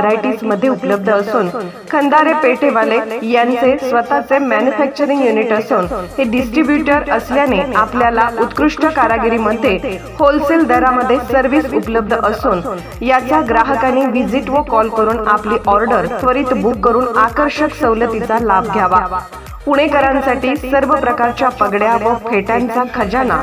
व्हरायटीजमध्ये उपलब्ध असून खंदारे पेठेवाले यांचे स्वतःचे मॅन्युफॅक्चरिंग युनिट असून हे डिस्ट्रीब्युटर असल्याने आपल्याला उत्कृष्ट कारागिरीमध्ये होलसेल दरामध्ये सर्व्हिस उपलब्ध असून याचा ग्राहकांनी व्हिजिट व कॉल करून आपली ऑर्डर त्वरित बुक करून आकर्षक सवलतीचा लाभ घ्यावा. पुणेकरांसाठी सर्व प्रकारच्या पगड्या व फेट्यांचा खजाना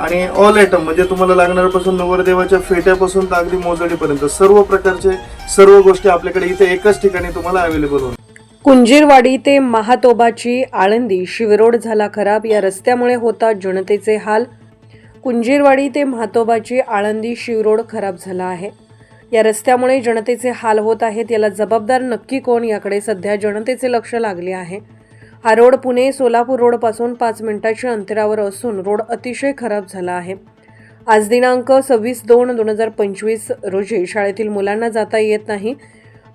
आणि ऑल आयटम म्हणजे तुम्हाला लागणाऱ्यापासून नवरदेवाच्या फेट्यापासून तर अगदी मोजणीपर्यंत सर्व प्रकारचे सर्व गोष्टी आपल्याकडे इथे एकाच ठिकाणी तुम्हाला अवेलेबल होणार. कुंजीरवाडी ते महातोबाची आळंदी शिवरोड झाला खराब या रस्त्यामुळे होतात जनतेचे हाल. कुंजीरवाडी ते महातोबाची आळंदी शिवरोड खराब झाला आहे. या रस्त्यामुळे जनतेचे हाल होत आहेत याला जबाबदार नक्की कोण याकडे सध्या जनतेचे लक्ष लागले आहे. हा रोड पुणे सोलापूर रोडपासून पाच मिनिटाच्या अंतरावर असून रोड अतिशय खराब झाला आहे. आज दिनांक सव्वीस दोन दोन हजार पंचवीस रोजी शाळेतील मुलांना जाता येत नाही.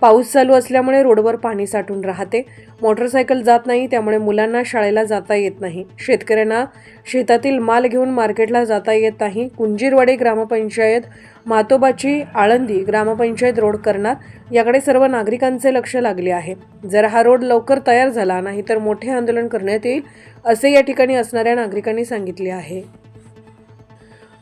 पाऊस चालू असल्यामुळे रोडवर पाणी साठून राहते. मोटरसायकल जात नाही त्यामुळे मुलांना शाळेला जाता येत नाही. शेतकऱ्यांना शेतातील माल घेऊन मार्केटला जाता येत नाही. कुंजीरवाडी ग्रामपंचायत मातोबाची आळंदी ग्रामपंचायत रोड करणार याकडे सर्व नागरिकांचे लक्ष लागले आहे. जर हा रोड लवकर तयार झाला नाही तर मोठे आंदोलन करण्यात येईल असे या ठिकाणी असणाऱ्या नागरिकांनी सांगितले आहे.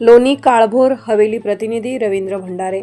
लोणी काळभोर हवेली प्रतिनिधी रवींद्र भंडारे.